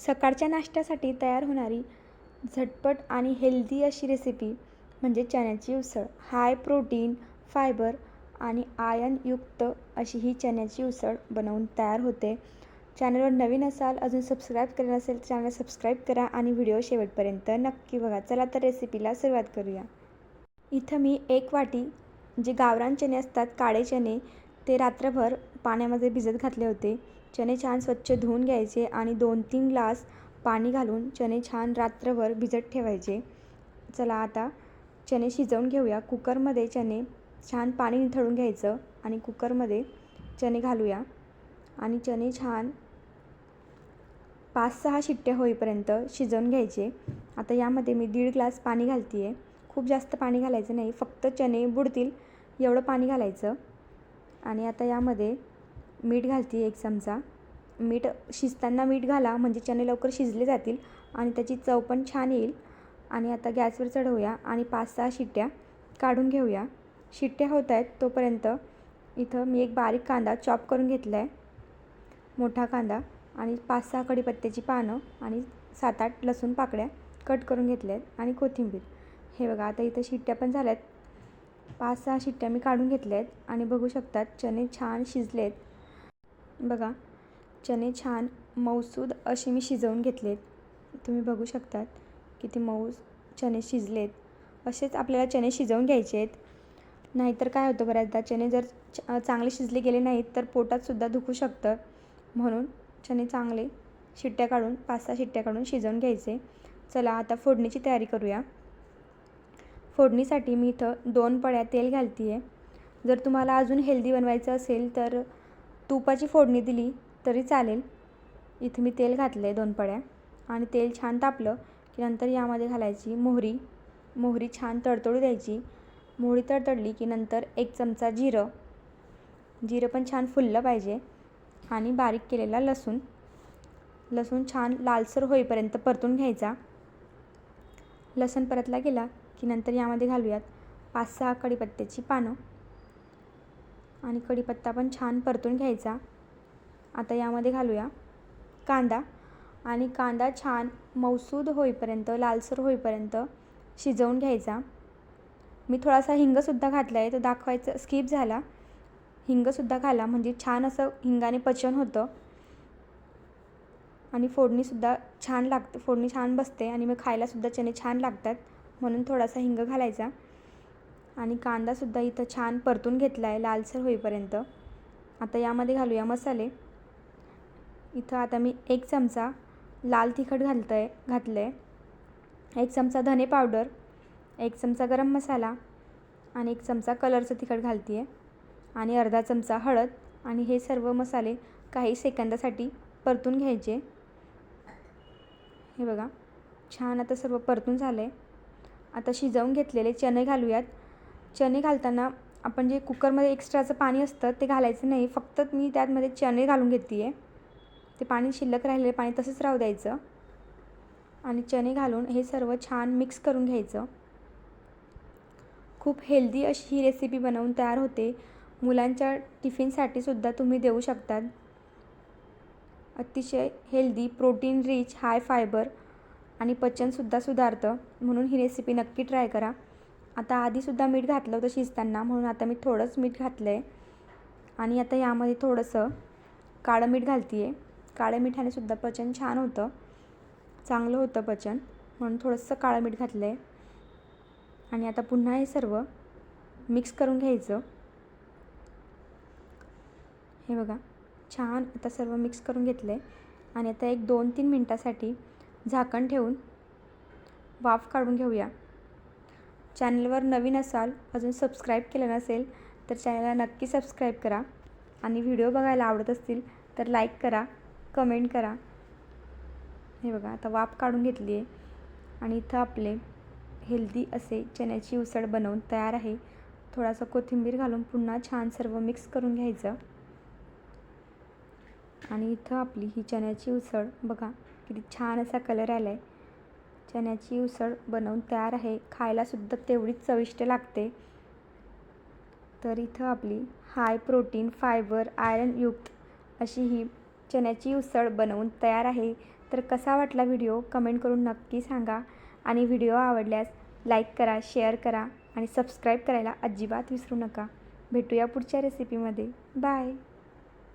सकाळच्या नाश्त्यासाठी तयार होणारी झटपट आणि हेल्दी अशी रेसिपी म्हणजे चण्याची उसळ. हाय प्रोटीन फायबर आणि आयनयुक्त अशी ही चण्याची उसळ बनवून तयार होते. चॅनलवर नवीन असाल अजून सबस्क्राईब केलं नसेल तर चॅनल सबस्क्राईब करा आणि व्हिडिओ शेवटपर्यंत नक्की बघा. चला तर रेसिपीला सुरुवात करूया. इथं मी एक वाटी जे गावरान चणे असतात काळे चणे ते रात्रभर पाण्यामध्ये भिजत घातले होते. चणे छान स्वच्छ धुवून घ्यायचे आणि दोन तीन ग्लास पाणी घालून चणे छान रात्रभर भिजत ठेवायचे. चला आता चणे शिजवून घेऊया. कुकरमध्ये चणे छान पाणी निथळून घ्यायचं आणि कुकरमध्ये चणे घालूया. आणि चणे छान पाच सहा शिट्ट्या होईपर्यंत शिजवून घ्यायचे. आता यामध्ये मी दीड ग्लास पाणी घालते आहे खूप जास्त पाणी घालायचं नाही. फक्त चणे बुडतील एवढं पाणी घालायचं. आणि आता यामध्ये मीठ घालते एक चमचा. मीठ शिजताना मीठ घाला म्हणजे चणे लवकर शिजले जातील आणि त्याची चव पण छान येईल. आणि आता गॅसवर चढवूया आणि पाच सहा शिट्ट्या काढून घेऊया. शिट्ट्या होत आहेत तोपर्यंत इथं मी एक बारीक कांदा चॉप करून घेतला आहे मोठा कांदा आणि पाच सहा कढीपत्त्याची पानं आणि सात आठ लसूण पाकळ्या कट करून घेतल्या आहेत आणि कोथिंबीर. हे बघा आता इथं शिट्ट्या पण झाल्या आहेत पाच सहा शिट्ट्या मी काढून घेतल्या आहेत आणि बघू शकतात चणे छान शिजले आहेत बघा चणे छान मऊसूद असे मी शिजवून घेतलेत. तुम्ही बघू शकतात किती मऊ चणे शिजलेत. असेच आपल्याला चणे शिजवून घ्यायचे आहेत. नाहीतर काय होतं बऱ्याचदा चणे जर च चांगले शिजले गेले नाहीत तर पोटातसुद्धा दुखू शकतं. म्हणून चणे चांगले शिट्ट्या काढून पाच सहा शिट्ट्या काढून शिजवून घ्यायचे. चला आता फोडणीची तयारी करूया. फोडणीसाठी मी इथं दोन पळ्या तेल घालते आहे जर तुम्हाला अजून हेल्दी बनवायचं असेल तर तुपाची फोडणी दिली तरी चालेल. इथं मी तेल घातलं आहे दोन पड्या आणि तेल छान तापलं की नंतर यामध्ये घालायची मोहरी. मोहरी छान तडतडू द्यायची. मोहरी तडतडली की नंतर एक चमचा जिरं. जिरं पण छान फुललं पाहिजे आणि बारीक केलेला लसूण. लसूण छान लालसर होईपर्यंत परतून घ्यायचा. लसूण परतला गेला की नंतर यामध्ये घालूयात पाच सहा कडीपत्त्याची पानं. आणि कढीपत्ता पण छान परतून घ्यायचा. आता यामध्ये घालूया कांदा. आणि कांदा छान मौसूद होईपर्यंत लालसर होईपर्यंत शिजवून घ्यायचा. मी थोडासा हिंगसुद्धा घातला आहे तो दाखवायचं स्किप झाला. हिंगसुद्धा घाला म्हणजे छान असं हिंगाने पचन होतं. आणि फोडणीसुद्धा छान लागते फोडणी छान बसते आणि मग खायलासुद्धा चणे छान लागतात म्हणून थोडासा हिंग घालायचा. आणि कांदासुद्धा इथं छान परतून घेतला आहे लालसर होईपर्यंत. आता यामध्ये घालूया मसाले. इथं आता मी एक चमचा लाल तिखट घालतं आहे घातलं आहे एक चमचा धने पावडर एक चमचा गरम मसाला आणि एक चमचा कलरचं तिखट घालते आहे आणि अर्धा चमचा हळद आणि हे सर्व मसाले काही सेकंदासाठी परतून घ्यायचे. हे बघा छान आता सर्व परतून झालं आहे आता शिजवून घेतलेले चणे घालूयात. चणे घालताना आपण जे कुकरमध्ये एक्स्ट्राचं पाणी असतं ते घालायचं नाही. फक्त मी त्यातमध्ये चणे घालून घेते आहे ते पाणी शिल्लक राहिलेलं पाणी तसंच राहू द्यायचं. आणि चणे घालून हे सर्व छान मिक्स करून घ्यायचं. खूप हेल्दी अशी ही रेसिपी बनवून तयार होते. मुलांच्या टिफिनसाठी सुद्धा तुम्ही देऊ शकतात. अतिशय healthy protein rich high fibre आणि पचनसुद्धा सुधारतं. म्हणून ही रेसिपी नक्की ट्राय करा. आता आधीसुद्धा मीठ घातलं होतं शिजताना म्हणून आता मी थोडंच मीठ घातलं आहे आणि आता यामध्ये थोडंसं काळं मीठ घालते आहे काळ्या मिठाने सुद्धा पचन छान होतं. चांगलं होतं पचन. म्हणून थोडंसं काळं मीठ घातलं आहे आणि आता पुन्हा हे सर्व मिक्स करून घ्यायचं. हे बघा छान आता सर्व मिक्स करून घेतलं आहे आणि आता एक दोन तीन मिनटासाठी झाकण ठेवून वाफ काढून घेऊया. चॅनलवर नवीन असाल अजून सबस्क्राईब केलं नसेल तर चॅनलला नक्की सबस्क्राईब करा. आणि व्हिडिओ बघायला आवडत असतील तर लाईक करा कमेंट करा. हे बघा आता वाफ काढून घेतली आहे. आणि इथं आपले हेल्दी असे चण्याची उसळ बनवून तयार आहे. थोडासा कोथिंबीर घालून पुन्हा छान सर्व मिक्स करून घ्यायचं. आणि इथं आपली ही चण्याची उसळ बघा किती छान असा कलर आला आहे चण्याची उसळ बनवून तयार आहे. खायलासुद्धा तेवढीच चविष्ट लागते. तर इथं आपली हाय प्रोटीन फायबर आयरनयुक्त अशी ही चण्याची उसळ बनवून तयार आहे. तर कसा वाटला व्हिडिओ? कमेंट करून नक्की सांगा. आणि व्हिडिओ आवडल्यास लाईक करा शेअर करा आणि सबस्क्राईब करायला अजिबात विसरू नका. भेटूया पुढच्या रेसिपीमध्ये. बाय!